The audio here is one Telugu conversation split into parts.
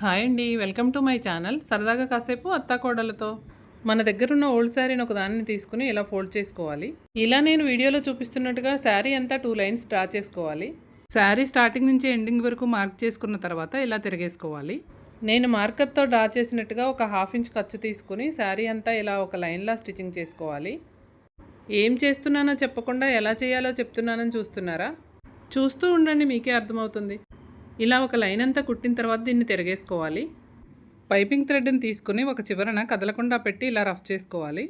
హాయ్ అండి వెల్కమ్ టు మై ఛానల్. సరదాగా కాసేపు అత్తాకోడలతో మన దగ్గర ఉన్న ఓల్డ్ శారీని ఒక దాన్ని తీసుకుని ఇలా ఫోల్డ్ చేసుకోవాలి. ఇలా నేను వీడియోలో చూపిస్తున్నట్టుగా శారీ అంతా టూ లైన్స్ డ్రా చేసుకోవాలి. శారీ స్టార్టింగ్ నుంచి ఎండింగ్ వరకు మార్క్ చేసుకున్న తర్వాత ఇలా తిరిగేసుకోవాలి. నేను మార్కర్తో డ్రా చేసినట్టుగా ఒక హాఫ్ ఇంచ్ ఖర్చు తీసుకుని శారీ అంతా ఇలా ఒక లైన్లా స్టిచ్చింగ్ చేసుకోవాలి. ఏం చేస్తున్నానో చెప్పకుండా ఎలా చేయాలో చెప్తున్నానని చూస్తున్నారా? చూస్తూ ఉండండి మీకే అర్థమవుతుంది. ఇలా ఒక లైన్ అంతా కుట్టిన తర్వాత దీన్ని తిరగేసుకోవాలి. పైపింగ్ థ్రెడ్ని తీసుకుని ఒక చివరన కదలకుండా పెట్టి ఇలా రఫ్ చేసుకోవాలి.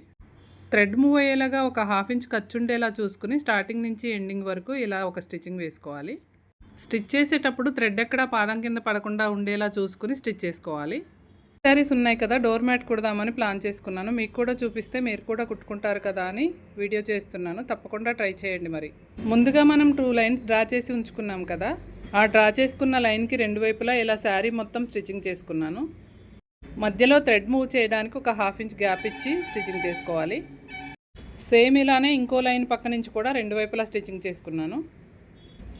థ్రెడ్ మూవ్ అయ్యేలాగా ఒక హాఫ్ ఇంచ్ ఖర్చు ఉండేలా చూసుకుని స్టార్టింగ్ నుంచి ఎండింగ్ వరకు ఇలా ఒక స్టిచ్చింగ్ వేసుకోవాలి. స్టిచ్ చేసేటప్పుడు థ్రెడ్ ఎక్కడ పాదం కింద పడకుండా ఉండేలా చూసుకుని స్టిచ్ చేసుకోవాలి. శారీస్ ఉన్నాయి కదా డోర్ మ్యాట్ కుడదామని ప్లాన్ చేసుకున్నాను. మీకు కూడా చూపిస్తే మీరు కూడా కుట్టుకుంటారు కదా అని వీడియో చేస్తున్నాను. తప్పకుండా ట్రై చేయండి మరి. ముందుగా మనం టూ లైన్స్ డ్రా చేసి ఉంచుకున్నాం కదా. ఆ డ్రా చేసుకున్న లైన్కి రెండు వైపులా ఇలా శారీ మొత్తం స్టిచ్చింగ్ చేసుకున్నాను. మధ్యలో థ్రెడ్ మూవ్ చేయడానికి ఒక హాఫ్ ఇంచ్ గ్యాప్ ఇచ్చి స్టిచ్చింగ్ చేసుకోవాలి. సేమ్ ఇలానే ఇంకో లైన్ పక్క నుంచి కూడా రెండు వైపులా స్టిచ్చింగ్ చేసుకున్నాను.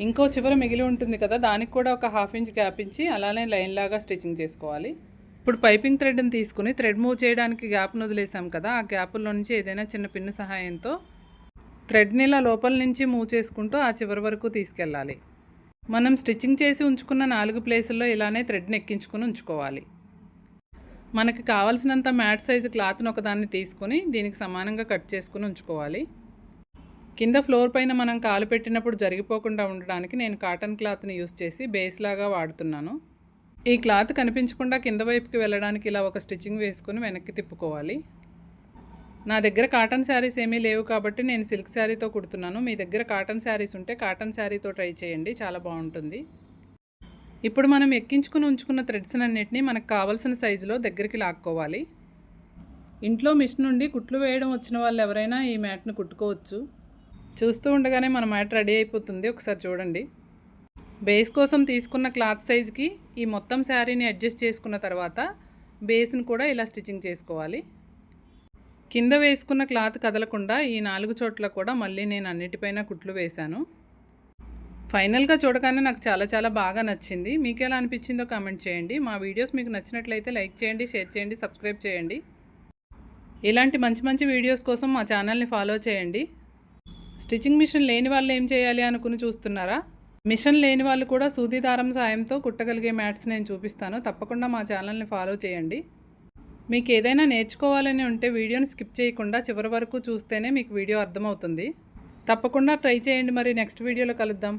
ఇంకో చివర మిగిలి ఉంటుంది కదా దానికి కూడా ఒక హాఫ్ ఇంచ్ గ్యాప్ ఇచ్చి అలానే లైన్ లాగా స్టిచ్చింగ్ చేసుకోవాలి. ఇప్పుడు పైపింగ్ థ్రెడ్ని తీసుకుని థ్రెడ్ మూవ్ చేయడానికి గ్యాప్ను వదిలేసాం కదా ఆ గ్యాపుల్లో నుంచి ఏదైనా చిన్న పిన్ను సహాయంతో థ్రెడ్ని ఇలా లోపల నుంచి మూవ్ చేసుకుంటూ ఆ చివరి వరకు తీసుకెళ్ళాలి. మనం స్టిచ్చింగ్ చేసి ఉంచుకున్న నాలుగు ప్లేసుల్లో ఇలానే థ్రెడ్ని ఎక్కించుకుని ఉంచుకోవాలి. మనకి కావాల్సినంత మ్యాట్ సైజు క్లాత్ను ఒకదాన్ని తీసుకొని దీనికి సమానంగా కట్ చేసుకుని ఉంచుకోవాలి. కింద ఫ్లోర్ పైన మనం కాలు పెట్టినప్పుడు జరిగిపోకుండా ఉండడానికి నేను కాటన్ క్లాత్ని యూస్ చేసి బేస్ లాగా వాడుతున్నాను. ఈ క్లాత్ కనిపించకుండా కింద వైపుకి వెళ్ళడానికి ఇలా ఒక స్టిచ్చింగ్ వేసుకుని వెనక్కి తిప్పుకోవాలి. నా దగ్గర కాటన్ శారీస్ ఏమీ లేవు కాబట్టి నేను సిల్క్ శారీతో కుడుతున్నాను. మీ దగ్గర కాటన్ శారీస్ ఉంటే కాటన్ శారీతో ట్రై చేయండి. చాలా బాగుంటుంది. ఇప్పుడు మనం ఎక్కించుకుని ఉంచుకున్న థ్రెడ్స్ అన్నిటిని మనకు కావాల్సిన సైజులో దగ్గరికి లాక్కోవాలి. ఇంట్లో మిషన్ నుండి కుట్లు వేయడం వచ్చిన వాళ్ళు ఎవరైనా ఈ మ్యాట్ను కుట్టుకోవచ్చు. చూస్తూ ఉండగానే మన మ్యాట్ రెడీ అయిపోతుంది. ఒకసారి చూడండి. బేస్ కోసం తీసుకున్న క్లాత్ సైజ్కి ఈ మొత్తం శారీని అడ్జస్ట్ చేసుకున్న తర్వాత బేస్ని కూడా ఇలా స్టిచ్చింగ్ చేసుకోవాలి. కింద వేసుకున్న క్లాత్ కదలకుండా ఈ నాలుగు చోట్ల కూడా మళ్ళీ నేను అన్నిటిపైన కుట్లు వేశాను. ఫైనల్గా చూడగానే నాకు చాలా చాలా బాగా నచ్చింది. మీకు ఎలా అనిపించిందో కామెంట్ చేయండి. మా వీడియోస్ మీకు నచ్చినట్లయితే లైక్ చేయండి షేర్ చేయండి సబ్స్క్రైబ్ చేయండి. ఇలాంటి మంచి మంచి వీడియోస్ కోసం మా ఛానల్ని ఫాలో చేయండి. స్టిచ్చింగ్ మిషన్ లేని వాళ్ళు ఏం చేయాలి అనుకుని చూస్తున్నారా? మిషన్ లేని వాళ్ళు కూడా సూది దారం సాయంతో కుట్టగలిగే మ్యాట్స్ నేను చూపిస్తాను. తప్పకుండా మా ఛానల్ని ఫాలో చేయండి. మీకు ఏదైనా నేర్చుకోవాలని ఉంటే వీడియోని స్కిప్ చేయకుండా చివరి వరకు చూస్తేనే మీకు వీడియో అర్థమవుతుంది. తప్పకుండా ట్రై చేయండి. మరి నెక్స్ట్ వీడియోలో కలుద్దాం.